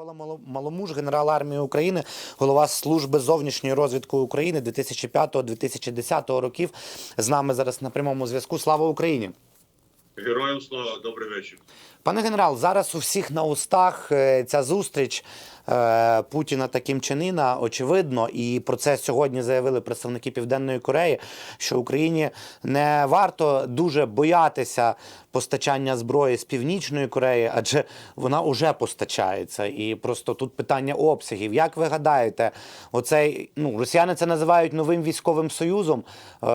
Микола Маломуж, генерал армії України, голова служби зовнішньої розвідки України 2005-2010 років. З нами зараз на прямому зв'язку. Слава Україні! Героям слава, добрий вечір. Пане генерал, зараз у всіх на устах е, ця зустріч Путіна та Кім Чен Іна, очевидно, і про це сьогодні заявили представники Південної Кореї, що Україні не варто дуже боятися постачання зброї з Північної Кореї, адже вона вже постачається. І просто тут питання обсягів. Як ви гадаєте, оцей ну росіяни це називають новим військовим союзом е,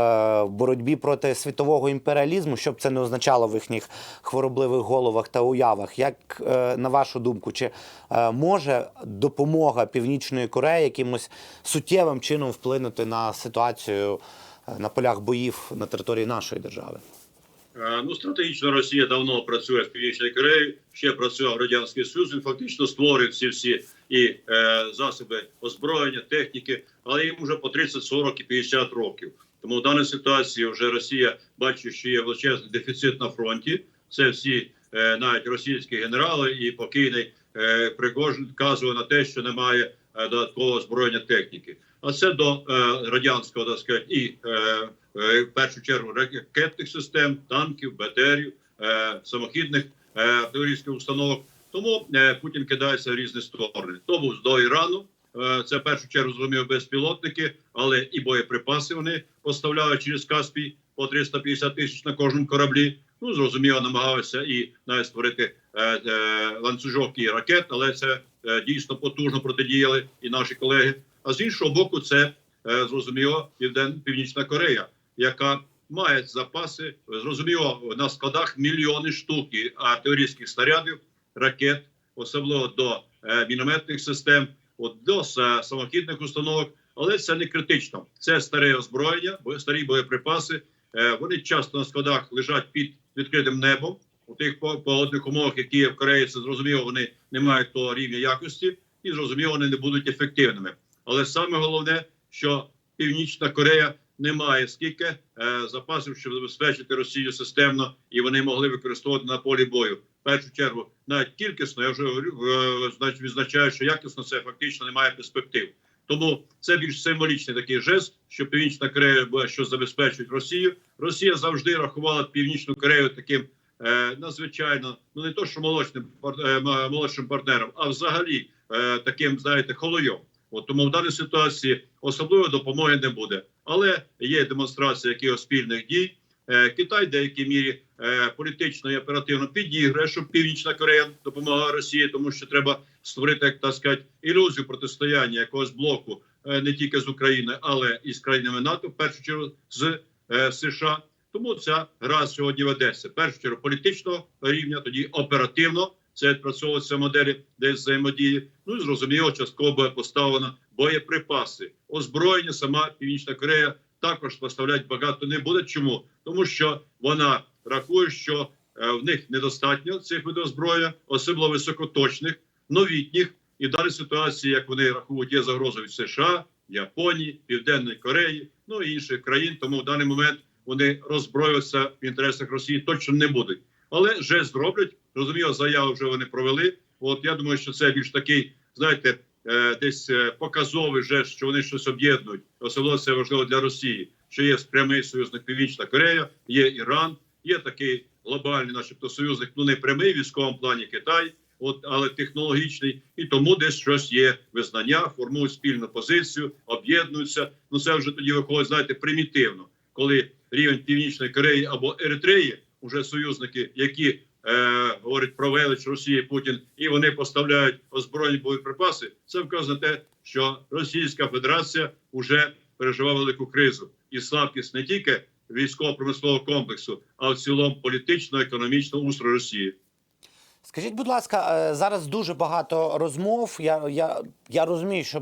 в боротьбі проти світового імперіалізму, щоб це не означало в їхніх хворобливих головах та уявах. Як е, на вашу думку, чи е, може допомога Північної Кореї якимось суттєвим чином вплинути на ситуацію е, на полях боїв на території нашої держави? Е, Ну, стратегічно Росія давно працює з Північною Кореєю, ще працював Радянський Союз, він фактично створив ці всі і е, засоби озброєння, техніки, але їм вже по 30, 40 і 50 років. Тому в даній ситуації вже Росія бачить, що є величезний дефіцит на фронті. Це всі е, навіть російські генерали і покійний е, вказує на те, що немає е, додаткового озброєння техніки. А це до е, радянського так сказати, і в першу чергу ракетних систем, танків, БТРів, е, самохідних артилерійських установок. Тому Путін кидається в різні сторони. То був до Ірану. Це в першу чергу зрозумів безпілотники, але і боєприпаси вони поставляють через Каспій по 350 тисяч на кожному кораблі. Ну зрозуміло, намагалися і навіть створити е, е, ланцюжок і ракет, але це е, дійсно потужно протидіяли і наші колеги. А з іншого боку, це е, зрозуміло Півден Північна Корея, яка має запаси зрозуміло на складах мільйони штук і артилерійських снарядів, ракет, особливо до е, мінометних систем, от до са- самохідних установок. Але це не критично. Це старе озброєння, бо- старі боєприпаси. Е, Вони часто на складах лежать під відкритим небом. У тих по- погодних умовах, які є в Кореї, це зрозуміло, вони не мають того рівня якості, і зрозуміло, вони не будуть ефективними. Але саме головне, що Північна Корея не має скільки е, запасів, щоб забезпечити Росію системно, і вони могли використовувати на полі бою. В першу чергу, навіть кількісно, я вже говорю, е, значить, відзначаю, що якісно це фактично немає перспектив. Тому це більш символічний такий жест, що Північна Корея буде що забезпечують Росію. Росія завжди рахувала Північну Корею таким е, надзвичайно, ну не то, що молочним е, молодшим партнером, а взагалі е, таким, знаєте, холойом. От тому в даній ситуації особливої допомоги не буде. Але є демонстрація якихось спільних дій. Е, Китай в деякій мірі політично і оперативно підіграє, щоб Північна Корея допомагала Росії, тому що треба створити, як так сказати, ілюзію протистояння якогось блоку е, не тільки з України, але і з країнами НАТО, в першу чергу з е, США. Тому ця гра сьогодні ведеться. Першу чергу політичного рівня, тоді оперативно це відпрацьовуються моделі десь взаємодії. Ну і зрозуміло, частково буде поставлено боєприпаси, озброєння. Сама Північна Корея також поставлять багато не буде. Чому? Тому що вона рахує, що е, в них недостатньо цих видів озброєння, особливо високоточних, новітніх. І в даній ситуації, як вони рахують, є загроза від США, Японії, Південної Кореї, ну і інших країн. Тому в даний момент вони роззброюватися в інтересах Росії точно не будуть. Але жест зроблять. Розуміло, заяву вже вони провели. От я думаю, що це більш такий, знаєте, е, десь е, показовий жест, що вони щось об'єднують. Особливо це важливо для Росії, що є прямий союзник Північна Корея, є Іран, є такий глобальний, начебто, союзник, ну не прямий військовому плані Китай, от але технологічний, і тому десь щось є визнання, формують спільну позицію, об'єднуються. Ну це вже тоді виходить, знаєте, примітивно, коли рівень Північної Кореї або Еритреї, уже союзники, які е, говорять про велич Росії Путін, і вони поставляють озброєні боєприпаси. Це вказує те, що Російська Федерація вже переживає велику кризу і слабкість не тільки військово-промислового комплексу, а в цілому політично-економічного устрою Росії. Скажіть, будь ласка, е, зараз дуже багато розмов. Я, я, я розумію, що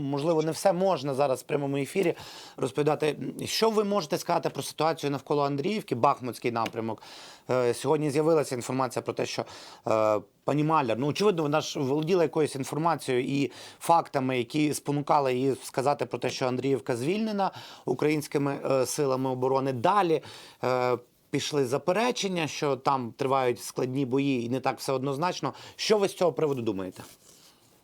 можливо не все можна зараз в прямому ефірі розповідати. Що ви можете сказати про ситуацію навколо Андріївки, Бахмутський напрямок? Е, Сьогодні з'явилася інформація про те, що е, пані Маляр, ну очевидно, вона ж володіла якоюсь інформацією і фактами, які спонукали її сказати про те, що Андріївка звільнена українськими силами оборони. Далі. Пішли заперечення, що там тривають складні бої і не так все однозначно. Що ви з цього приводу думаєте?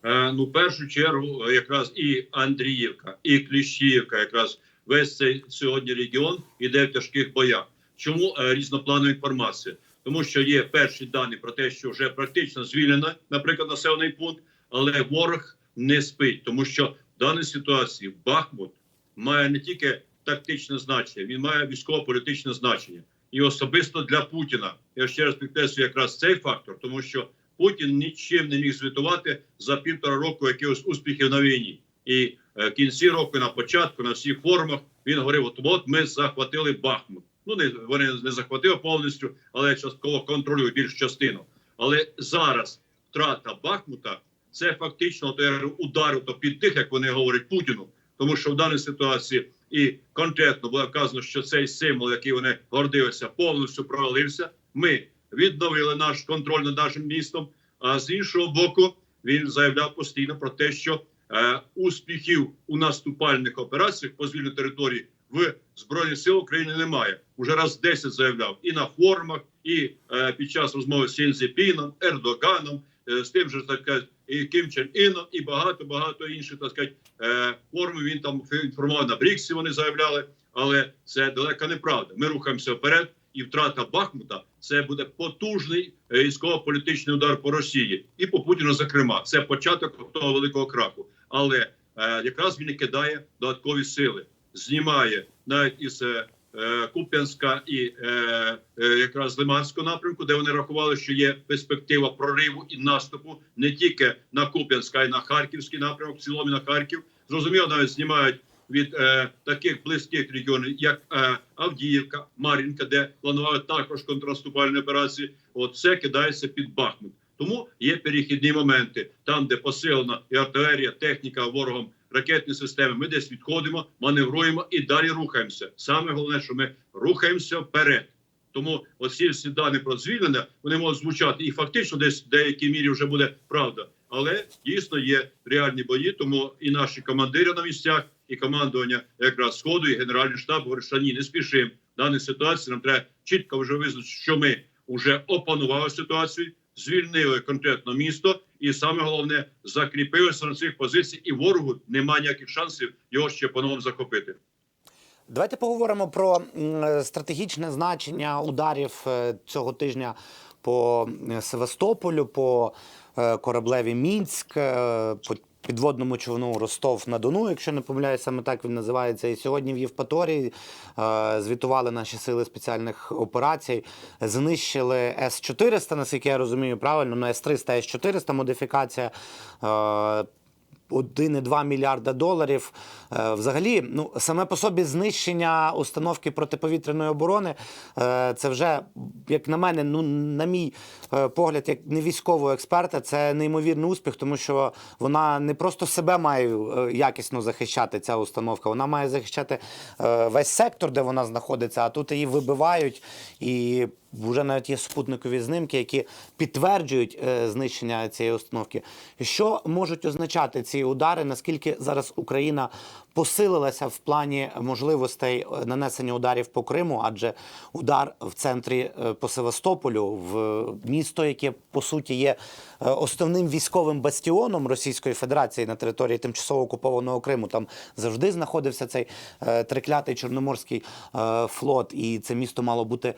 Е, ну, в першу чергу, е, якраз і Андріївка, і Кліщіївка, якраз весь цей сьогодні регіон іде в тяжких боях. Чому е, різнопланова інформація? Тому що є перші дані про те, що вже практично звільнено, наприклад, населений пункт, але ворог не спить, тому що в даній ситуації Бахмут має не тільки тактичне значення, він має військово-політичне значення. І особисто для Путіна я ще раз підкреслюю якраз цей фактор, тому що Путін нічим не міг звітувати за півтора року якихось успіхів на війні. І е, в кінці року, на початку, на всіх форумах він говорив: от от ми захватили Бахмут. Ну не вони не захватили повністю, але частково контролюють більшу частину. Але зараз втрата Бахмута це фактично то я удар то під тих, як вони говорять Путіну, тому що в даній ситуації і конкретно було вказано, що цей символ, який вони гордилися, повністю провалився. Ми відновили наш контроль над нашим містом. А з іншого боку, він заявляв постійно про те, що е, успіхів у наступальних операціях по звільненню території в збройних сил України немає. Уже раз 10 заявляв і на форумах, і е, під час розмови з Сінзепіном, Ердоганом, е, з тим же так сказати, і Ким Чен Іном, і багато багато інших так сказати, е, форумів. Він там інформував на Бріксі. Вони заявляли, але це далека неправда. Ми рухаємося вперед, і втрата Бахмута це буде потужний е, військово-політичний удар по Росії і по Путіну. Зокрема, це початок того великого краху. Але е, якраз він і кидає додаткові сили, знімає навіть із Куп'янська і е, е, якраз Лиманського напрямку, де вони рахували, що є перспектива прориву і наступу не тільки на Куп'янськ, а й на Харківський напрямок, в цілому на Харків. Зрозуміло, навіть знімають від е, таких близьких регіонів, як е, Авдіївка, Мар'їнка, де планували також контрнаступальні операції. От це кидається під Бахмут. Тому є перехідні моменти, там, де посилена і артилерія, техніка ворогом, ракетні системи. Ми десь відходимо, маневруємо і далі рухаємося. Саме головне, що ми рухаємося вперед. Тому оці всі дані про звільнення вони можуть звучати і фактично, десь в деякій мірі вже буде правда. Але дійсно є реальні бої. Тому і наші командири на місцях, і командування якраз сходу, і генеральний штаб говорять, що ні, не спішимо. В даній ситуації нам треба чітко вже визначити, що ми вже опанували ситуацію, звільнили конкретно місто, і саме головне закріпилися на цих позиціях, і ворогу немає ніяких шансів його ще по-новому захопити. Давайте поговоримо про стратегічне значення ударів е, цього тижня по е, Севастополю, по е, кораблеві Мінськ, підводному човну Ростов на Дону, якщо не помиляюсь, саме так він називається. І сьогодні в Євпаторії е, звітували наші сили спеціальних операцій, знищили С-400, наскільки я розумію, правильно, ну С-300, С-400 модифікація. Е, 1,2 мільярда доларів. Е, Взагалі, ну саме по собі знищення установки протиповітряної оборони. е, Це вже, як на мене, ну на мій е, погляд, як не військового експерта, це неймовірний успіх, тому що вона не просто себе має якісно захищати. Ця установка, вона має захищати весь сектор, де вона знаходиться. А тут її вибивають і. Вже навіть є супутникові знимки, які підтверджують е, знищення цієї установки. Що можуть означати ці удари? Наскільки зараз Україна посилилася в плані можливостей е, нанесення ударів по Криму? Адже удар в центрі е, по Севастополю, в місто, яке по суті є основним військовим бастіоном Російської Федерації на території тимчасово окупованого Криму. Там завжди знаходився цей триклятий чорноморський флот, і це місто мало бути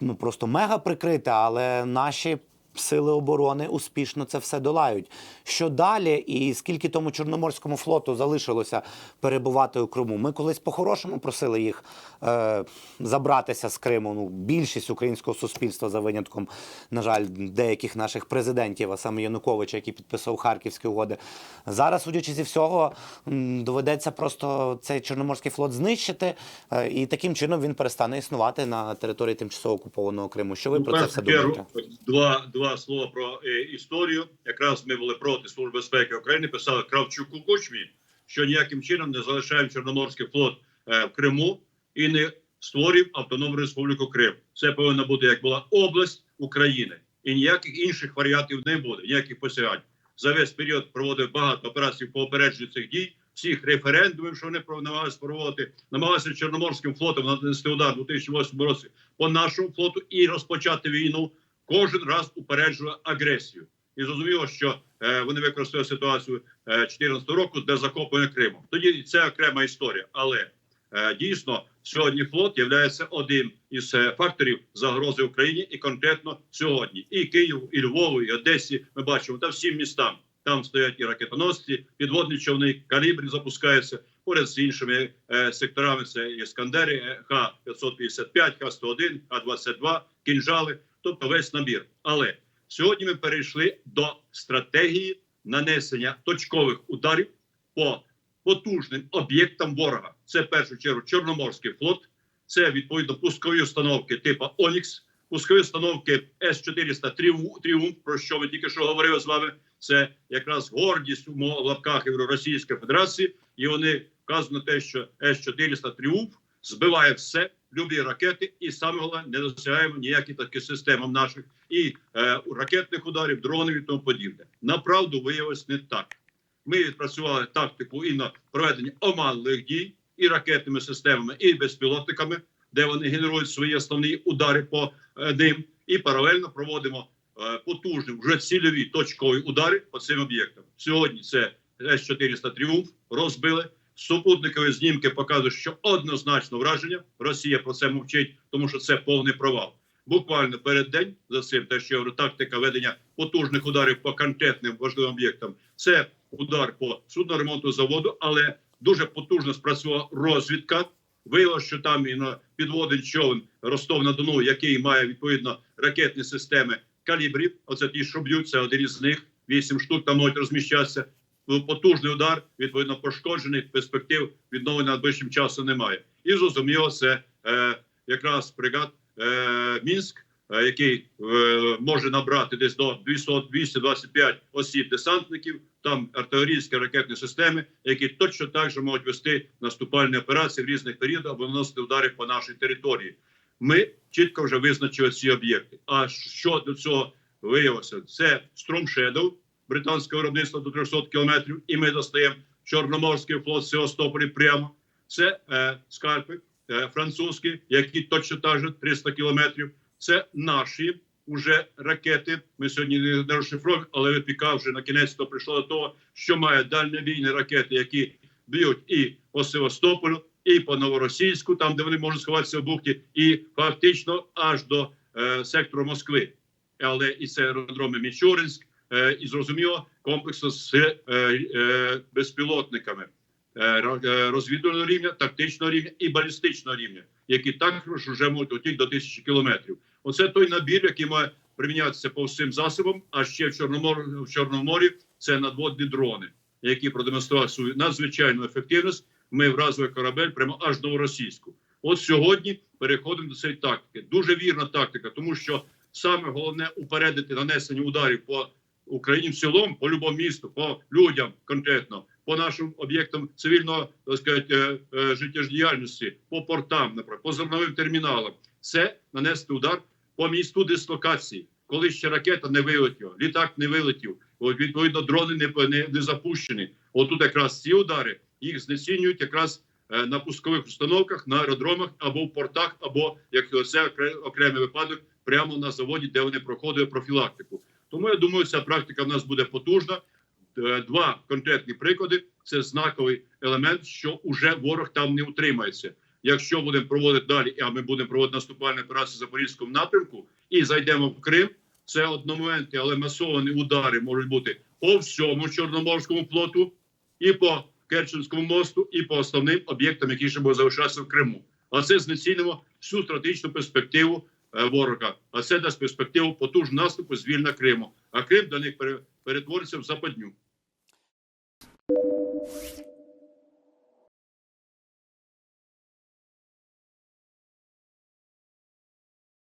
ну просто мега прикрите, але наші сили оборони успішно це все долають. Що далі, і скільки тому чорноморському флоту залишилося перебувати у Криму? Ми колись по-хорошому просили їх е, забратися з Криму. Ну, більшість українського суспільства за винятком, на жаль, деяких наших президентів, а саме Януковича, який підписав Харківські угоди. Зараз, судячи зі всього, доведеться просто цей чорноморський флот знищити, е, і таким чином він перестане існувати на території тимчасово окупованого Криму. Що ви Ну, про це все думаєте? Два, два слова про е, історію. Якраз ми були проти Служби безпеки України. Писали Кравчуку Кучмі, що ніяким чином не залишаємо Чорноморський флот е, в Криму і не створюємо Автономну Республіку Крим. Це повинна бути як була область України, і ніяких інших варіантів не буде, ніяких посягань. За весь період проводив багато операцій по опередженню цих дій, всіх референдумів, що вони намагалися проводити, намагалися Чорноморським флотом нанести удар у 2008 році по нашому флоту і розпочати війну. Кожен раз упереджує агресію. І зрозуміло, що е, вони використали ситуацію 2014 року для захоплення Криму. Тоді це окрема історія. Але е, дійсно сьогодні флот є одним із е, факторів загрози Україні, і конкретно сьогодні. І Київ, і Львову, і Одесі. Ми бачимо та всім містам. Там стоять і ракетоносці, підводні човни, калібрі запускаються поряд з іншими е, секторами. Це Іскандери, е, Х-555, Х-101, Х-22, кінжали, тобто весь набір. Але сьогодні ми перейшли до стратегії нанесення точкових ударів по потужним об'єктам ворога. Це в першу чергу Чорноморський флот, це відповідно пускові установки типу Онікс, пускові установки С-400 «Тріумф», «Тріумф», про що ми тільки що говорили з вами. Це якраз гордість в лапках Російської Федерації, і вони вказують на те, що С-400 «Тріумф» збиває все, любі ракети, і саме головне, не досягаємо ніякі такі системам наших і е, ракетних ударів, дронів і тому подібне. Направду виявилось не так. Ми відпрацювали тактику і на проведення оманливих дій і ракетними системами, і безпілотниками, де вони генерують свої основні удари по е, ним, і паралельно проводимо е, потужні вже цільові точкові удари по цим об'єктам. Сьогодні це С-400 «Тріумф» розбили. Супутникові знімки показують, що однозначно враження. Росія про це мовчить, тому що це повний провал. Буквально перед день за цим, те, що тактика ведення потужних ударів по конкретним важливим об'єктам. Це удар по судноремонту заводу, але дуже потужно спрацювала розвідка. Виявилося, що там і на підводний човен Ростов на Дону, який має відповідно ракетні системи калібрів. Оце ті, що б'ють, це один із них. Вісім штук там можуть розміщатися. Ну, Потужний удар, відповідно, пошкоджених перспектив відновлення найближчим часом немає. І зрозуміло, це е, якраз бригад е, Мінськ, е, який е, може набрати десь до 200 225 осіб десантників. Там артилерійські ракетні системи, які точно так же можуть вести наступальні операції в різних періодах або наносити удари по нашій території. Ми чітко вже визначили ці об'єкти. А що до цього виявилося? Це Storm Shadow, британське виробництво до 300 кілометрів, і ми достаємо Чорноморський флот Севастополі прямо. Це е, скальпи е, французькі, які точно так же 300 кілометрів. Це наші уже ракети. Ми сьогодні не розшифровуємо, але ВПК вже на кінець то прийшло до того, що має дальнобійні ракети, які б'ють і по Севастополю, і по Новоросійську, там де вони можуть сховатися в бухті, і фактично аж до е, сектору Москви. Але і це аеродроми Мічуринськ, і зрозуміло комплексу з е, е, безпілотниками е, ро- е, розвідувального рівня, тактичного рівня і балістичного рівня, які також вже можуть летіти до тисячі кілометрів. Оце той набір, який має примінятися по всім засобам. А ще в Чорноморі в Чорному морі це надводні дрони, які продемонстрували свою надзвичайну ефективність. Ми вразили корабель прямо аж до російську. От сьогодні переходимо до цієї тактики. Дуже вірна тактика, тому що саме головне упередити нанесення ударів по Україні в цілому, по любому місту, по людям конкретно, по нашим об'єктам цивільного так сказати, е, е, життєдіяльності, по портам, наприклад, по зерновим терміналам. Це нанести удар по місту дислокації, коли ще ракета не вилетіла, літак не вилетів, відповідно, дрони не, не, не запущені. Отут якраз ці удари їх знецінюють якраз е, на пускових установках, на аеродромах або в портах, або як це окремий випадок, прямо на заводі, де вони проходили профілактику. Тому я думаю, ця практика в нас буде потужна. Е, Два конкретні приклади це знаковий елемент, що уже ворог там не утримається. Якщо будемо проводити далі, а ми будемо проводити наступальні операції в Запорізькому напрямку і зайдемо в Крим. Це одномоментні, але масовані удари можуть бути по всьому Чорноморському флоту, і по Керченському мосту, і по основним об'єктам, які ще будуть залишатися в Криму. А це знецінимо всю стратегічну перспективу ворога. А це дасть перспективу потужного наступу звільна Криму. А Крим до них пере- перетвориться в западню.